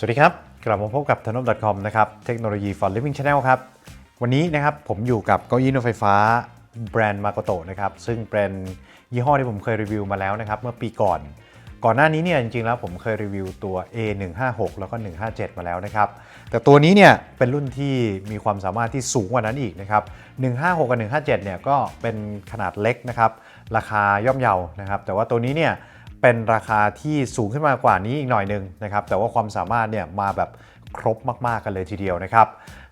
สวัสดีครับ กลับมาพบกับทนบ .com นะครับ เทคโนโลยี for living channel ครับ วันนี้นะครับผมอยู่กับเก้าอี้นวดไฟฟ้าแบรนด์มาโกโตนะครับ ซึ่งเป็นยี่ห้อที่ผมเคยรีวิวมาแล้วนะครับ เมื่อปีก่อน ก่อนหน้านี้เนี่ยจริงๆ แล้วผมเคยรีวิวตัว A156 แล้วก็ 157 มาแล้วนะครับ แต่ตัวนี้เนี่ยเป็นรุ่นที่มีความสามารถที่สูงกว่านั้นอีกนะครับ 156 กับ 157 เนี่ยก็เป็นขนาดเล็กนะครับ ราคาย่อมเยานะครับ แต่ว่าตัวนี้เนี่ย เป็นราคาที่สูงขึ้นมากว่านี้อีกหน่อยหนึ่งนะครับ แต่ว่าความสามารถเนี่ยมาแบบครบมากๆกันเลยทีเดียวนะครับ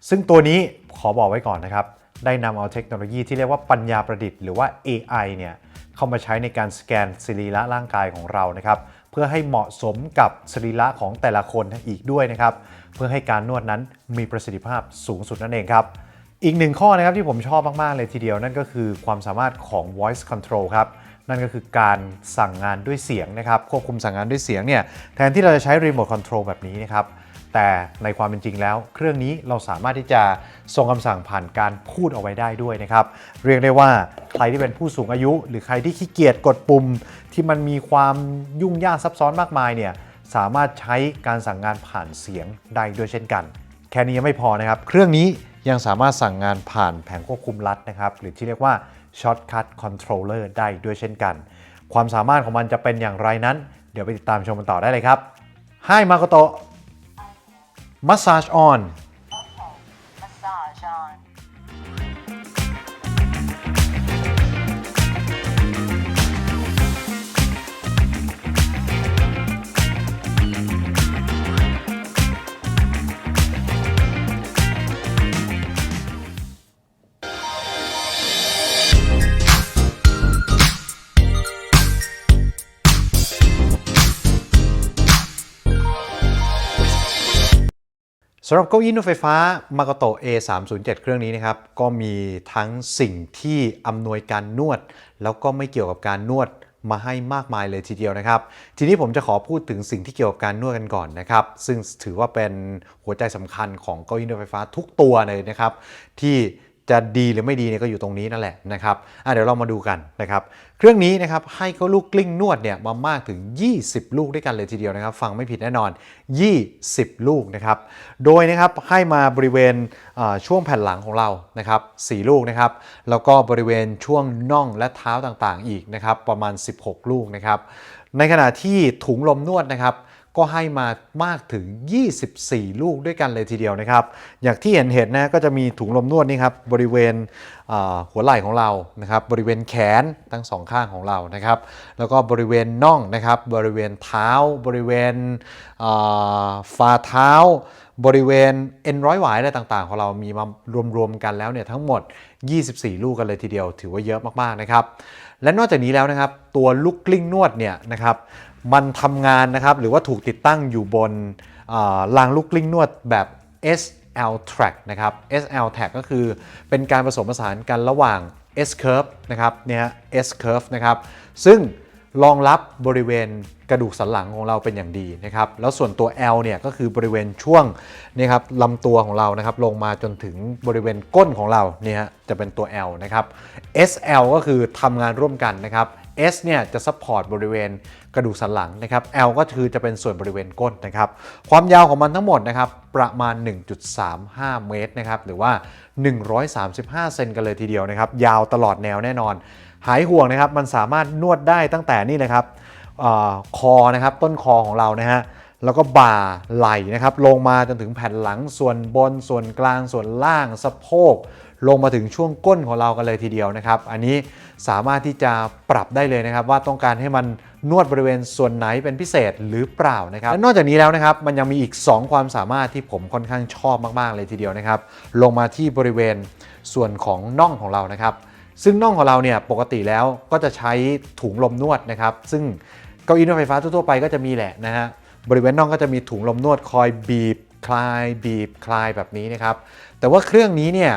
ซึ่งตัวนี้ขอบอกไว้ก่อนนะครับ ได้นำเอาเทคโนโลยีที่เรียกว่าปัญญาประดิษฐ์หรือว่า AI เนี่ยเข้ามาใช้ในการสแกนสรีระร่างกายของเรานะครับเพื่อให้เหมาะสมกับสรีระของแต่ละคนอีกด้วยนะครับ เพื่อให้การนวดนั้นมีประสิทธิภาพสูงสุดนั่นเองครับอีกหนึ่งข้อนะครับที่ผมชอบมาก ๆ เลยทีเดียวนั่นก็คือความสามารถของ voice control ครับ นั่นก็คือการสั่งงานด้วยเสียงนะครับ ควบคุมสั่งงานด้วยเสียงเนี่ยแทนที่เราจะใช้ remote control แบบนี้นะครับแต่ในความเป็นจริงแล้ว เครื่องนี้เราสามารถที่จะส่งคำสั่งผ่านการพูดเอาไว้ได้ด้วยนะครับ เรียกได้ว่าใครที่เป็นผู้สูงอายุ หรือใครที่ขี้เกียจกดปุ่ม ที่มันมีความยุ่งยากซับซ้อนมากมายเนี่ยสามารถใช้การสั่งงานผ่านเสียงได้ด้วยเช่นกัน แค่นี้ยังไม่พอนะครับ เครื่องนี้ยังสามารถสั่งงานผ่านแผงควบคุมลัดนะครับ หรือที่เรียกว่า Shortcut Controller ได้ด้วยเช่นกัน ความสามารถของมันจะเป็นอย่างไรนั้น เดี๋ยวไปติดตามชมกันต่อได้เลยครับ Hi Makoto Massage on สำหรับเก้าอี้นวดไฟฟ้า Makoto A307 เครื่องนี้นะครับก็มีทั้งสิ่งที่อำนวยการนวด แล้วก็ไม่เกี่ยวกับการนวดมาให้มากมายเลยทีเดียวนะครับ ทีนี้ผมจะขอพูดถึงสิ่งที่เกี่ยวกับการนวดกันก่อนนะครับ ซึ่งถือว่าเป็นหัวใจสำคัญของเก้าอี้นวดไฟฟ้าทุกตัวเลยนะครับ ที่ จะดีหรือไม่ดีเนี่ยก็อยู่ตรงนี้นั่นแหละนะครับเดี๋ยวเรามาดูกันนะครับ เครื่องนี้นะครับให้เขาลูกกลิ้งนวดเนี่ยมามากถึง 20 ลูกด้วยกันเลยทีเดียวนะครับ ฟังไม่ผิดแน่นอน 20 ลูกนะครับ โดยนะครับให้มาบริเวณช่วงแผ่นหลังของเรานะครับ4ลูกนะครับ แล้วก็บริเวณช่วงน่องและเท้าต่างๆ อีกนะครับ ประมาณ 16 ลูกนะครับ ในขณะที่ถุงลมนวดนะครับ ก็ให้มามากถึง 24 ลูกด้วยกันเลยทีเดียวนะครับ อย่างที่เห็นเห็นนะก็จะมีถุงลมนวดนี่ครับบริเวณหัวไหล่ของเรานะครับ บริเวณแขนทั้งสองข้างของเรานะครับ แล้วก็บริเวณน่องนะครับ บริเวณเท้า บริเวณฝ่าเท้า บริเวณเอ็นร้อยหวายอะไรต่างๆ ของเรามีมารวมๆกันแล้วเนี่ยทั้งหมด 24 ลูกกันเลยทีเดียว ถือว่าเยอะมากๆนะครับ และนอกจากนี้แล้วนะครับ ตัวลูกกลิ้งนวดเนี่ยนะครับ มันทำงานนะครับ หรือว่าถูกติดตั้งอยู่บนอ่ารางลูกกลิ้งนวดแบบ SL track นะครับ SL track ก็คือเป็นการผสมผสานกันระหว่าง S curve นะครับเนี่ย S curve นะครับซึ่งรองรับบริเวณกระดูกสันหลังของเราเป็นอย่างดีนะครับแล้วส่วนตัว L เนี่ยก็คือบริเวณช่วงนี่ครับลำตัวของเรานะครับลงมาจนถึงบริเวณก้นของเราเนี่ยจะเป็นตัว L นะครับ SL ก็คือทำงานร่วมกันนะครับ S เนี่ยจะซัพพอร์ตบริเวณกระดูกสันหลังนะครับ L ก็คือจะเป็นส่วนบริเวณก้นนะครับ ความยาวของมันทั้งหมดนะครับประมาณ 1.35 เมตรนะครับหรือว่า 135 เซนกันเลยทีเดียวนะครับ ยาวตลอดแนวแน่นอน หายห่วงนะครับ มันสามารถนวดได้ตั้งแต่นี่เลยครับอคอนะครับต้นคอของเรานะฮะแล้วก็บ่าไหล่นะครับลงมาจนถึงแผ่นหลังส่วนบนส่วนกลางส่วนล่างสะโพกลงมาถึงช่วงก้นของเรากันเลยทีเดียวนะครับ อันนี้สามารถที่จะปรับได้เลยนะครับ ว่าต้องการให้มันนวดบริเวณส่วนไหนเป็นพิเศษหรือเปล่านะครับและนอกจากนี้แล้วนะครับมันยังมีอีก 2 ความสามารถที่ผมค่อนข้างชอบมาก ๆ เลยทีเดียวนะครับ ลงมาที่บริเวณส่วนของน่องของเรานะครับ ซึ่งน่องของเราเนี่ยปกติแล้วก็จะใช้ถุงลมนวดนะครับ ซึ่งเก้าอี้นวดไฟฟ้าทั่วไปก็จะมีแหละนะฮะบริเวณน่องก็จะมีถุงลมนวดคอยบีบคลายบีบคลายแบบนี้นะครับ แต่ว่าเครื่องนี้เนี่ย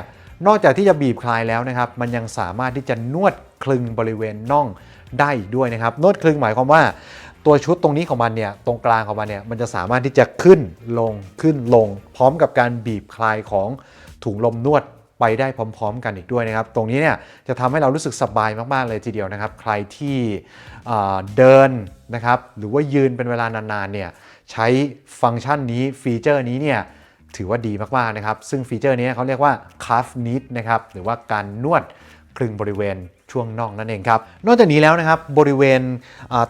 นอกจากที่จะบีบคลายแล้วนะครับ มันยังสามารถที่จะนวดคลึงบริเวณน่องได้อีกด้วยนะครับ นวดคลึงหมายความว่าตัวชุดตรงนี้ของมันเนี่ยตรงกลางของมันเนี่ยมันจะสามารถที่จะขึ้นลงขึ้นลง พร้อมกับการบีบคลายของถุงลมนวดไปได้พร้อม ๆ กันอีกด้วยนะครับ ตรงนี้เนี่ยจะทำให้เรารู้สึกสบายมากๆเลยทีเดียวนะครับ ใครที่เอ่อเดินนะครับ หรือว่ายืนเป็นเวลานานๆเนี่ยใช้ฟังก์ชันนี้ฟีเจอร์นี้เนี่ย ถือว่าดีมากๆนะครับ ซึ่งฟีเจอร์นี้เขาเรียกว่า calf knit นะครับหรือว่าการนวดคลึงบริเวณช่วงน่องนั่นเองครับ นอกจากนี้แล้วนะครับบริเวณ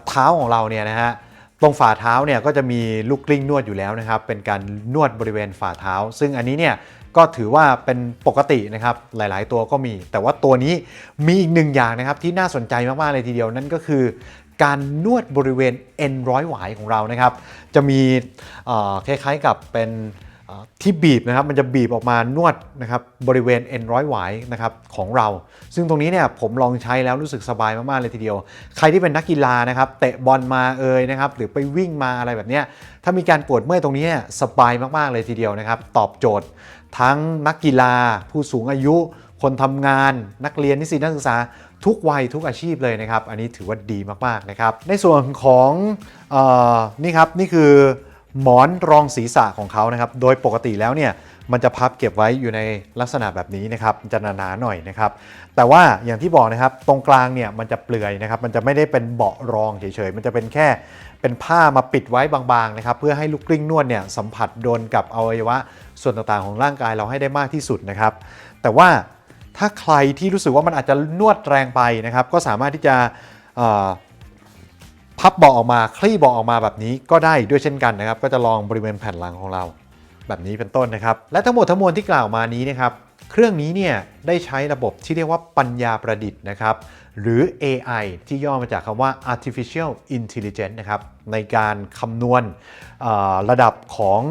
เท้าของเราเนี่ยนะฮะตรงฝ่าเท้าเนี่ยก็จะมีลูกกลิ้งนวดอยู่แล้วนะครับเป็นการนวดบริเวณฝ่าเท้า ซึ่งอันนี้เนี่ยก็ถือว่าเป็นปกตินะครับหลาย ๆ ตัวก็มี แต่ว่าตัวนี้มีอีกหนึ่งอย่างนะครับที่น่าสนใจมาก ๆ เลยทีเดียวนั่นก็คือ การนวดบริเวณเอ็นร้อยหวายของเรานะครับจะมีคล้าย ๆ กับเป็น ที่บีบนะครับมันจะบีบออกมานวดนะครับบริเวณเอ็นร้อยหวายนะครับของเรา ซึ่งตรงนี้เนี่ยผมลองใช้แล้วรู้สึกสบายมากๆเลยทีเดียว ใครที่เป็นนักกีฬานะครับเตะบอลมาเอ่ยนะครับหรือไปวิ่งมาอะไรแบบนี้ถ้ามีการปวดเมื่อยตรงนี้สบายมากๆเลยทีเดียวนะครับ ตอบโจทย์ ทั้งนักกีฬา ผู้สูงอายุ คนทำงาน นักเรียนนิสิตนักศึกษาทุกวัยทุกอาชีพเลยนะครับ อันนี้ถือว่าดีมากๆนะครับในส่วนของออนี่ครับนี่คือ หมอนรองศีรษะของเขานะครับ โดยปกติแล้วเนี่ยมันจะพับเก็บไว้อยู่ในลักษณะแบบนี้นะครับมันจะหนาๆหน่อยนะครับ แต่ว่าอย่างที่บอกนะครับตรงกลางเนี่ยมันจะเปลือยนะครับ มันจะไม่ได้เป็นเบาะรองเฉยๆ มันจะเป็นแค่เป็นผ้ามาปิดไว้บางๆนะครับเพื่อให้ลูกกลิ้งนวดเนี่ยสัมผัสโดนกับอวัยวะ ส่วนต่างๆของร่างกายเราให้ได้มากที่สุดนะครับ แต่ว่าถ้าใครที่รู้สึกว่ามันอาจจะนวดแรงไปนะครับ ก็สามารถที่จะ พับเบาะออกมาคลี่เบาะออกมาแบบนี้ก็ได้ด้วยเช่นกันนะครับ ก็จะลองบริเวณแผ่นหลังของเรา แบบนี้เป็นต้นนะครับ และทั้งหมดทั้งมวลที่กล่าวมานี้นะครับเครื่องนี้เนี่ยได้ใช้ระบบที่เรียกว่าปัญญาประดิษฐ์นะครับ หรือ AI ที่ย่อมาจากคำว่า artificial intelligence นะครับในการคำนวณระดับของ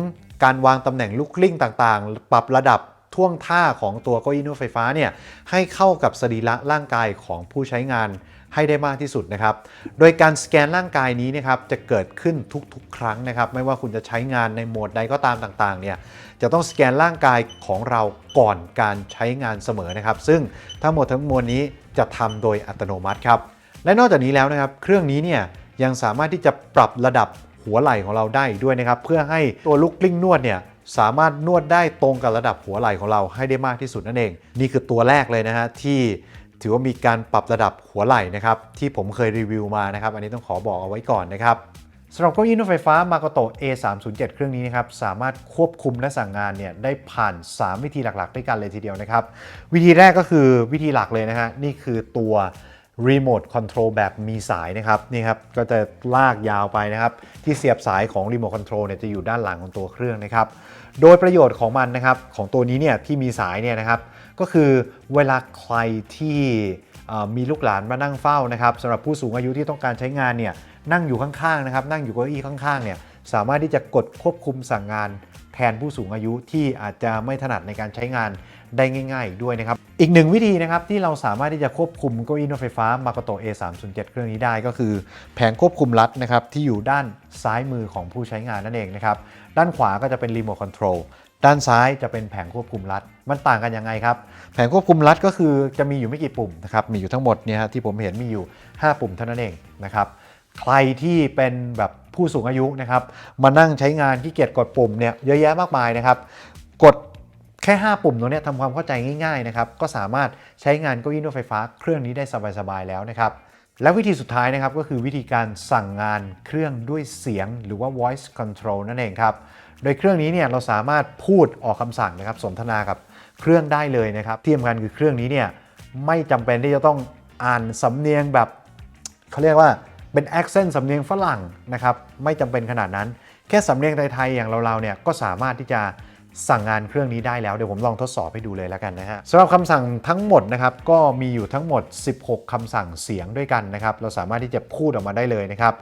การวางตำแหน่งลูกกลิ้งต่างๆ ปรับระดับท่วงท่าของตัวเก้าอี้นวดไฟฟ้าเนี่ยให้เข้ากับสรีระร่างกายของผู้ใช้งาน ให้ได้มากที่สุดนะครับ โดยการสแกนร่างกายนี้นะครับจะเกิดขึ้นทุกๆ ครั้งนะครับ ไม่ว่าคุณจะใช้งานในโหมดใดก็ตามต่างๆเนี่ยจะต้องสแกนร่างกายของเราก่อนการใช้งานเสมอนะครับ ซึ่งทั้งหมดทั้งมวลนี้จะทำโดยอัตโนมัติครับและนอกจากนี้แล้วนะครับ เครื่องนี้เนี่ยยังสามารถที่จะปรับระดับหัวไหล่ของเราได้ด้วยนะครับ เพื่อให้ตัวลูกกลิ้งนวดเนี่ยสามารถนวดได้ตรงกับระดับหัวไหล่ของเราให้ได้มากที่สุดนั่นเอง นี่คือตัวแรกเลยนะฮะที่ ถือว่ามีการปรับระดับหัวไหล่นะครับ ที่ผมเคยรีวิวมานะครับ อันนี้ต้องขอบอกเอาไว้ก่อนนะครับสำหรับเก้าอี้นวดไฟฟ้า Makoto A307 เครื่องนี้นะครับสามารถควบคุมและสั่งงานเนี่ยได้ผ่าน 3 วิธีหลักๆ ด้วยกันเลยทีเดียวนะครับ วิธีแรกก็คือวิธีหลักเลยนะฮะนี่คือตัว Remote Control แบบมีสายนะครับนี่ครับก็จะลากยาวไปนะครับ ที่เสียบสายของ Remote Control เนี่ยจะอยู่ด้านหลังของตัวเครื่องนะครับ โดยประโยชน์ของมันนะครับของตัวนี้เนี่ยที่มีสายเนี่ยนะครับ ก็คือเวลาใครที่มีลูกหลานมานั่งเฝ้านะครับสำหรับผู้สูงอายุที่ต้องการใช้งานเนี่ยนั่งอยู่ข้างๆนะครับนั่งอยู่เก้าอี้ข้างๆเนี่ยสามารถที่จะกดควบคุมสั่งงานแทนผู้สูงอายุที่อาจจะไม่ถนัดในการใช้งานได้ง่ายๆด้วยนะครับ อีกหนึ่งวิธีนะครับที่เราสามารถที่จะควบคุมเก้าอี้นวดไฟฟ้า Makoto A307 เครื่องนี้ได้ก็คือแผงควบคุมลัดนะครับที่อยู่ด้านซ้ายมือของผู้ใช้งานนั่นเองนะครับ ด้านขวาก็จะเป็นรีโมทคอนโทรล ด้านซ้ายจะเป็นแผงควบคุมลัด มันต่างกันยังไงครับ แผงควบคุมลัดก็คือจะมีอยู่ไม่กี่ปุ่มนะครับ มีอยู่ทั้งหมดเนี่ยฮะที่ผมเห็นมีอยู่ 5 ปุ่มเท่านั้นเองนะครับ ใครที่เป็นแบบผู้สูงอายุนะครับ มานั่งใช้งานที่เกียจกดปุ่มเนี่ยเยอะแยะมากมายนะครับ กดแค่ 5 ปุ่มตรงเนี้ยทำความเข้าใจง่ายๆนะครับ ก็สามารถใช้งานเก้าอี้นวดไฟฟ้าเครื่องนี้ได้สบายๆแล้วนะครับและวิธีสุดท้ายนะครับก็คือวิธีการสั่งงานเครื่องด้วยเสียงหรือว่า voice control นั่นเองครับ โดยเครื่องนี้เนี่ยเราสามารถพูดออกคำสั่งนะครับสนทนากับเครื่องได้เลยนะครับที่สำคัญคือเครื่องนี้เนี่ยไม่จำเป็นที่จะต้องอ่านสำเนียงแบบเขาเรียกว่าเป็น accent สำเนียงฝรั่งนะครับไม่จำเป็นขนาดนั้น แค่สำเนียงไทยๆอย่างเราๆเนี่ยก็สามารถที่จะสั่งงานเครื่องนี้ได้แล้ว เดี๋ยวผมลองทดสอบให้ดูเลยแล้วกันนะฮะสำหรับคำสั่งทั้งหมดนะครับก็มีอยู่ทั้งหมด 16คำสั่งเสียงด้วยกันนะครับเราสามารถที่จะพูดออกมาได้เลยนะครับ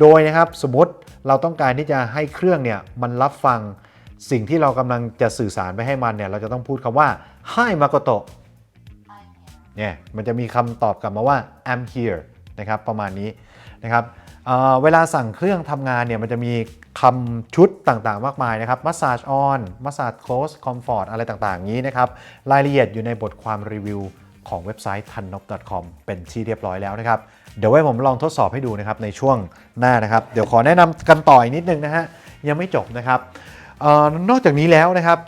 โดยนะครับสมมติเราต้องการที่จะให้เครื่องเนี่ยมันรับฟังสิ่งที่เรากำลังจะสื่อสารไปให้มันเนี่ยเราจะต้องพูดคำว่า Hi Makoto เนี่ยมันจะมีคำตอบกลับมาว่า I'm here นะครับประมาณนี้นะครับเเวลาสั่งเครื่องทำงานเนี่ยมันจะมีคำชุดต่างๆ มากมายนะครับ massage on massage close comfort อะไรต่างๆ นี้นะครับ รายละเอียดอยู่ในบทความรีวิวของเว็บไซต์ tannop.com เป็นที่เรียบร้อยแล้วนะครับ เดี๋ยวไว้ผมลองทดสอบให้ดูนะครับในช่วงหน้านะครับ เดี๋ยวขอแนะนำกันต่ออีกนิดนึงนะฮะยังไม่จบนะครับออนอกจากนี้แล้วนะครับ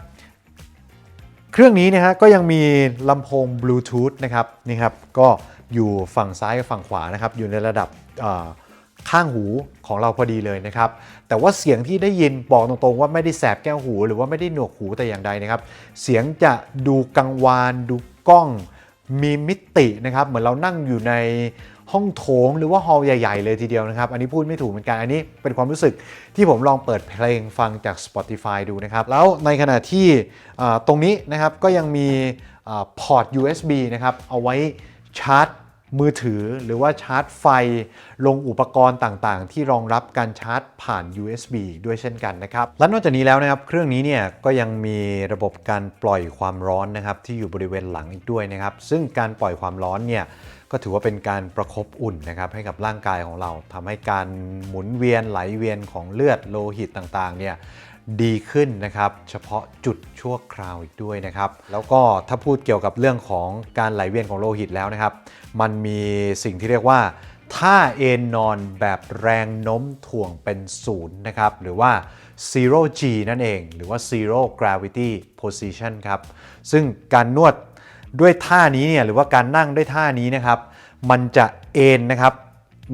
เครื่องนี้นะฮะก็ยังมีลำโพงบลูทูธนะครับนี่ครับก็อยู่ฝั่งซ้ายกับฝั่งขวานะครับ อยู่ในระดับข้างหูของเราพอดีเลยนะครับ แต่ว่าเสียงที่ได้ยินบอกตรงๆ ว่าไม่ได้แสบแก้วหู หรือว่าไม่ได้หนวกหูแต่อย่างใดนะครับ เสียงจะดูกังวาน ดูกล้อง มีมิตินะครับ เหมือนเรานั่งอยู่ใน ห้องโถงหรือว่าฮอลล์ใหญ่ ๆ เลยทีเดียวนะครับ อันนี้พูดไม่ถูกเหมือนกัน อันนี้เป็นความรู้สึกที่ผมลองเปิดเพลงฟังจาก Spotify ดูนะครับ แล้วในขณะที่ตรงนี้นะครับก็ยังมีพอร์ต USB นะครับเอาไว้ชาร์จมือถือหรือว่าชาร์จไฟลงอุปกรณ์ต่างๆ ที่รองรับการชาร์จผ่าน USB ด้วยเช่นกันนะครับ และนอกจากนี้แล้วนะครับ เครื่องนี้เนี่ยก็ยังมีระบบการปล่อยความร้อนนะครับที่อยู่บริเวณหลังอีกด้วยนะครับ ซึ่งการปล่อยความร้อนเนี่ย ก็ถือว่าเป็นการประคบอุ่นนะครับให้กับร่างกายของเราทำให้การหมุนเวียนไหลเวียนของเลือดโลหิตต่างๆเนี่ยดีขึ้นนะครับเฉพาะจุดชั่วคราวอีกด้วยนะครับ แล้วก็ถ้าพูดเกี่ยวกับเรื่องของการไหลเวียนของโลหิตแล้วนะครับ มันมีสิ่งที่เรียกว่าท่าเอนนอนแบบแรงโน้มถ่วงเป็นศูนย์นะครับ หรือว่า zero G นั่นเอง หรือว่า zero gravity position ครับ ซึ่งการนวด ด้วยท่านี้เนี่ยหรือว่าการนั่งด้วยท่านี้นะครับ มันจะเอนนะครับ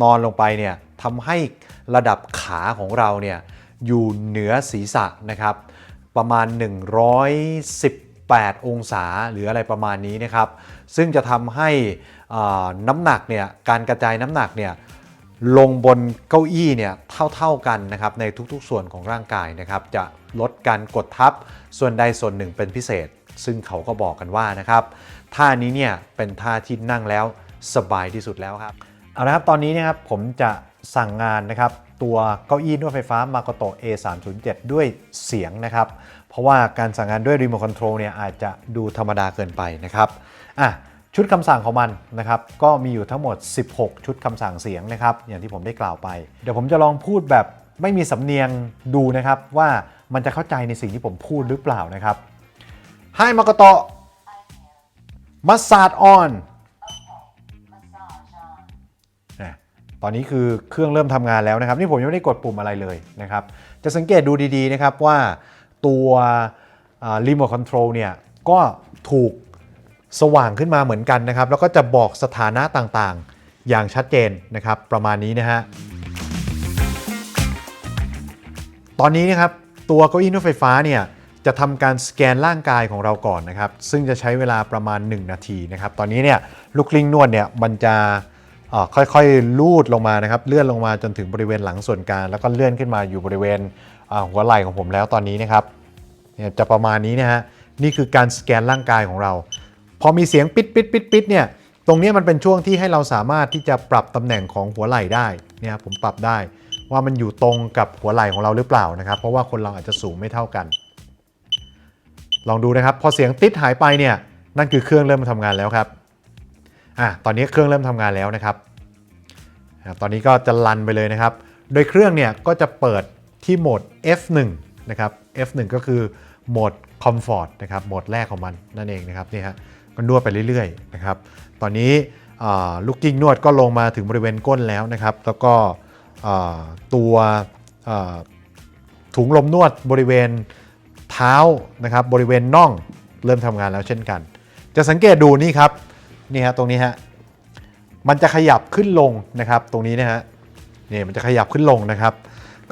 นอนลงไปเนี่ยทำให้ระดับขาของเราเนี่ยอยู่เหนือศีรษะนะครับ ประมาณ 118 องศาหรืออะไรประมาณนี้นะครับ ซึ่งจะทำให้น้ำหนักเนี่ยการกระจายน้ำหนักเนี่ยลงบนเก้าอี้เนี่ยเท่าๆกันนะครับในทุกๆส่วนของร่างกายนะครับ จะลดการกดทับส่วนใดส่วนหนึ่งเป็นพิเศษ ซึ่งเขาก็บอกกันว่านะครับท่านี้เนี่ยเป็นท่าที่นั่งแล้วสบายที่สุดแล้วครับเอาละครับตอนนี้นะครับผมจะสั่งงานนะครับตัวเก้าอี้นวดไฟฟ้า Makoto A307 ด้วยเสียงนะครับ เพราะว่าการสั่งงานด้วยรีโมทคอนโทรลเนี่ยอาจจะดูธรรมดาเกินไปนะครับอะชุดคำสั่งของมันนะครับก็มีอยู่ทั้งหมด 16 ชุดคำสั่งเสียงนะครับอย่างที่ผมได้กล่าวไป เดี๋ยวผมจะลองพูดแบบไม่มีสำเนียงดูนะครับว่ามันจะเข้าใจในสิ่งที่ผมพูดหรือเปล่านะครับ Hi Makoto I'm here. Massage on Okay. Massage on. อะตอนนี้คือเครื่องเริ่มทำงานแล้วนะครับ นี่ผมยังไม่ได้กดปุ่มอะไรเลยนะครับ จะสังเกตดูดีๆนะครับว่าตัวรีโมทคอนโทรลเนี่ยก็ถูกสว่างขึ้นมาเหมือนกันนะครับ แล้วก็จะบอกสถานะต่างๆ อย่างชัดเจนนะครับ ประมาณนี้นะฮะ ตอนนี้นะครับตัวเก้าอี้นวดไฟฟ้าเนี่ย จะทำการสแกนร่างกายของเราก่อนนะครับ ซึ่งจะใช้เวลาประมาณ 1 นาทีนะครับ ตอนนี้เนี่ยลูกกลิ้งนวดเนี่ยมันจะเอ่อค่อยๆลูดลงมานะครับ เลื่อนลงมาจนถึงบริเวณหลังส่วนกลางแล้วก็เลื่อนขึ้นมาอยู่บริเวณหัวไหล่ของผมแล้วตอนนี้นะครับเนี่ยจะประมาณนี้นะฮะนี่คือการสแกนร่างกายของเรา พอมีเสียงปิดปิดปิดปิดเนี่ยตรงนี้มันเป็นช่วงที่ให้เราสามารถที่จะปรับตำแหน่งของหัวไหล่ได้เนี่ยผมปรับได้ว่ามันอยู่ตรงกับหัวไหล่ของเราหรือเปล่านะครับ เพราะว่าคนเราอาจจะสูงไม่เท่ากัน ลองดูนะครับ พอเสียงติดหายไปเนี่ยนั่นคือเครื่องเริ่มทำงานแล้วครับอะตอนนี้เครื่องเริ่มทำงานแล้วนะครับตอนนี้ก็จะลันไปเลยนะครับ โดยเครื่องเนี่ยก็จะเปิดที่โหมด F1 นะครับ F1 ก็คือโหมด Comfort นะครับโหมดแรกของมันนั่นเองนะครับนี่ฮะก็นวดไปเรื่อยๆนะครับตอนนี้ลูกกิ้งนวดก็ลงมาถึงบริเวณก้นแล้วนะครับ แล้วก็ตัวถุงลมนวดบริเวณ เท้านะครับบริเวณน่องเริ่มทำงานแล้วเช่นกัน จะสังเกตดูนี่ครับนี่ฮะตรงนี้ฮะมันจะขยับขึ้นลงนะครับ ตรงนี้นะฮะนี่มันจะขยับขึ้นลงนะครับ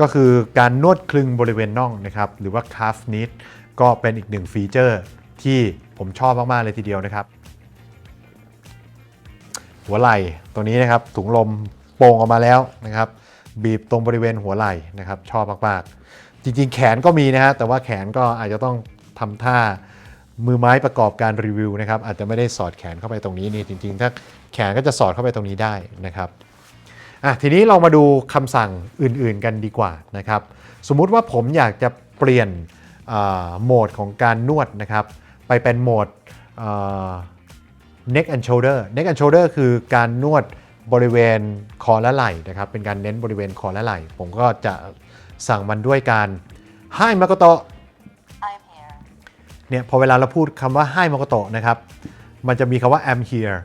ก็คือการนวดคลึงบริเวณน่องนะครับ หรือว่า calf knit ก็เป็นอีกหนึ่งฟีเจอร์ที่ผมชอบมาก ๆ เลยทีเดียวนะครับ หัวไหล่ตรงนี้นะครับ ถุงลมโป่งออกมาแล้วนะครับ บีบตรงบริเวณหัวไหล่นะครับ ชอบมาก ๆ จริงๆ แขนก็มีนะฮะแต่ว่าแขนก็อาจจะต้องทำท่ามือไม้ประกอบการรีวิวนะครับอาจจะไม่ได้สอดแขนเข้าไปตรงนี้นี่จริงๆ ถ้าแขนก็จะสอดเข้าไปตรงนี้ได้นะครับอะทีนี้เรามาดูคำสั่งอื่นๆกันดีกว่านะครับสมมุติว่าผมอยากจะเปลี่ยนโหมดของการนวดนะครับไปเป็นโหมด neck and shoulder neck and shoulder คือการนวดบริเวณคอและไหล่นะครับเป็นการเน้นบริเวณคอและไหล่ ผมก็จะ สั่งมันด้วยการ Hi Makoto I'm here. เนี่ยพอเวลาเราพูดคำว่า Hi Makoto นะครับ มันจะมีคำว่า I'm here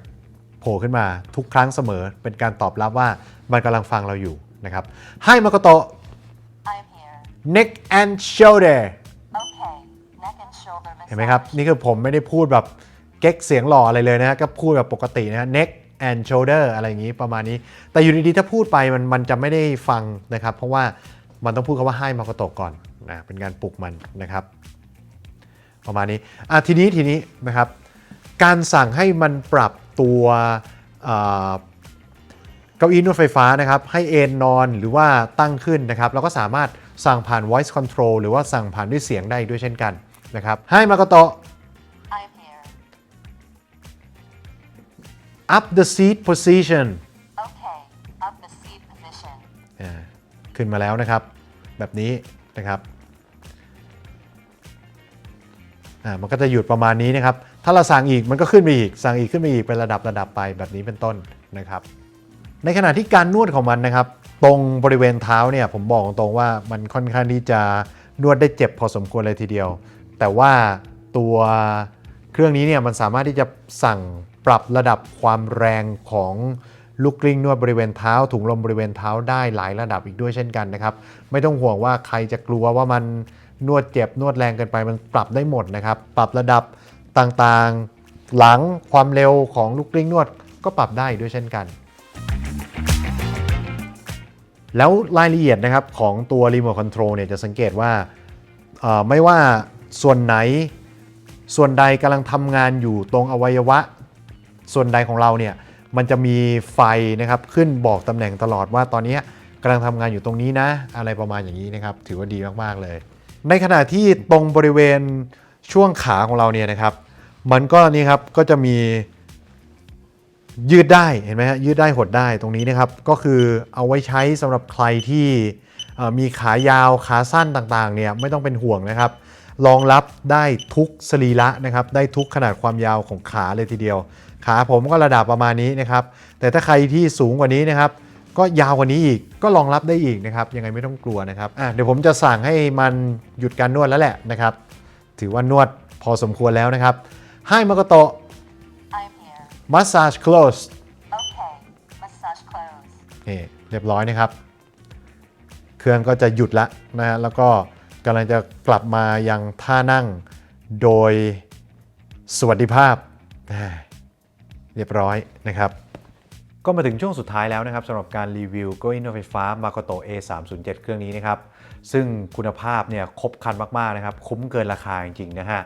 โผล่ขึ้นมาทุกครั้งเสมอเป็นการตอบรับว่ามันกำลังฟังเราอยู่นะครับ Hi Makoto I'm here. neck and shoulder Okay. Neck and shoulder เห็นไหมครับ นี่คือผมไม่ได้พูดแบบเก๊กเสียงหล่ออะไรเลยนะฮะก็พูดแบบปกตินะฮะ neck and shoulder อะไรอย่างนี้ประมาณนี้ แต่อยู่ดีๆ ถ้าพูดไปมันมันจะไม่ได้ฟังนะครับ เพราะว่า มันต้องพูดคำว่าให้มาโกโตะก่อนนะเป็นการปลุกมันนะครับ ประมาณนี้อะทีนี้ทีนี้นะครับ การสั่งให้มันปรับตัวเอ่อเก้าอี้นวดไฟฟ้านะครับ ให้เอนนอนหรือว่าตั้งขึ้นนะครับ เราก็สามารถสั่งผ่าน voice control หรือว่าสั่งผ่านด้วยเสียงได้ด้วยเช่นกันนะครับให้มาโกโตะ I'm here. up the seat position ขึ้นมาแล้วนะครับ แบบนี้นะครับมันก็จะหยุดประมาณนี้นะครับ ถ้าเราสั่งอีกมันก็ขึ้นไปอีก สั่งอีกขึ้นไปอีกเป็นระดับระดับไปแบบนี้เป็นต้นนะครับ ในขณะที่การนวดของมันนะครับ ตรงบริเวณเท้าเนี่ยผมบอกตรงๆว่ามันค่อนข้างที่จะนวดได้เจ็บพอสมควรเลยทีเดียว แต่ว่าตัวเครื่องนี้เนี่ยมันสามารถที่จะสั่งปรับระดับความแรงของ ลูกกลิ้งนวดบริเวณเท้า ถุงลมบริเวณเท้าได้หลายระดับอีกด้วยเช่นกันนะครับ ไม่ต้องห่วงว่าใครจะกลัวว่ามันนวดเจ็บนวดแรงเกินไปมันปรับได้หมดนะครับ ปรับระดับต่างๆ หลังความเร็วของลูกกลิ้งนวดก็ปรับได้ด้วยเช่นกัน แล้วรายละเอียดนะครับของตัวรีโมทคอนโทรลเนี่ยจะสังเกตว่าไม่ว่าส่วนไหนส่วนใดกำลังทำงานอยู่ตรงอวัยวะ ส่วนใดของเราเนี่ย มันจะมีไฟนะครับขึ้นบอกตำแหน่งตลอดว่าตอนนี้กำลังทำงานอยู่ตรงนี้นะ อะไรประมาณอย่างนี้นะครับ ถือว่าดีมากๆเลย ในขณะที่ตรงบริเวณช่วงขาของเราเนี่ยนะครับ มันก็นี่ครับก็จะมียืดได้เห็นไหมฮะยืดได้หดได้ตรงนี้นะครับ ก็คือเอาไว้ใช้สำหรับใครที่มีขายาวขาสั้นต่างๆเนี่ยไม่ต้องเป็นห่วงนะครับรองรับได้ทุกสรีระนะครับ ได้ทุกขนาดความยาวของขาเลยทีเดียว ขาผมก็ระดับประมาณนี้นะครับ แต่ถ้าใครที่สูงกว่านี้นะครับ ก็ยาวกว่านี้อีกก็รองรับได้อีกนะครับ ยังไงไม่ต้องกลัวนะครับอะเดี๋ยวผมจะสั่งให้มันหยุดการนวดแล้วแหละนะครับ ถือว่านวดพอสมควรแล้วนะครับให้มาโกโตะ I'm here. massage close Okay. Massage closed. นี่เรียบร้อยนะครับ เครื่องก็จะหยุดละนะฮะแล้วก็กำลังจะกลับมายังท่านั่งโดยสวัสดิภาพอ่า เรียบร้อยนะครับ ก็มาถึงช่วงสุดท้ายแล้วนะครับสำหรับการรีวิวเก้าอี้นวดไฟฟ้า Makoto A307 เครื่องนี้นะครับ ซึ่งคุณภาพเนี่ยครบครันมากๆนะครับ คุ้มเกินราคาจริงๆนะฮะ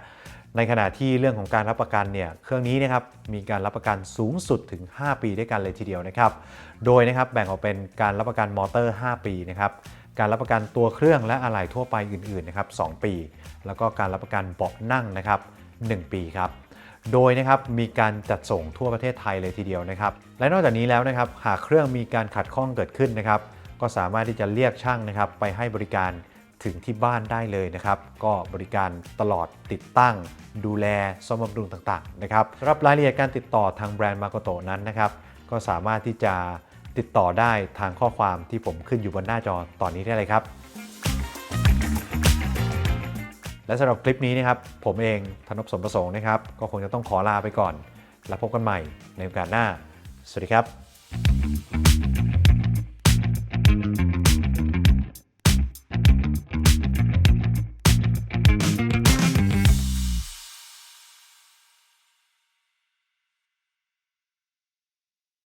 ในขณะที่เรื่องของการรับประกันเนี่ยเครื่องนี้นะครับมีการรับประกันสูงสุดถึง 5 ปีด้วยกันเลยทีเดียวนะครับ โดยนะครับแบ่งออกเป็นการรับประกันมอเตอร์ 5 ปีนะครับการรับประกันตัวเครื่องและอะไหล่ทั่วไปอื่นๆนะครับ2ปี แล้วก็การรับประกันเบาะนั่งนะครับ 1 ปีครับ โดยนะครับมีการจัดส่งทั่วประเทศไทยเลยทีเดียวนะครับ และนอกจากนี้แล้วนะครับหากเครื่องมีการขัดข้องเกิดขึ้นนะครับ ก็สามารถที่จะเรียกช่างนะครับ ไปให้บริการถึงที่บ้านได้เลยนะครับ ก็บริการตลอดติดตั้ง ดูแลซ่อมบำรุงต่างๆนะครับสำหรับรายละเอียดการติดต่อทางแบรนด์มาโกโตนั้นนะครับ ก็สามารถที่จะติดต่อได้ทางข้อความที่ผมขึ้นอยู่บนหน้าจอตอนนี้ได้เลยครับ และสำหรับคลิปนี้นะครับผมเองธนบสมประสงค์นะครับก็คงจะต้องขอลาไปก่อน แล้วพบกันใหม่ในโอกาสหน้า สวัสดีครับ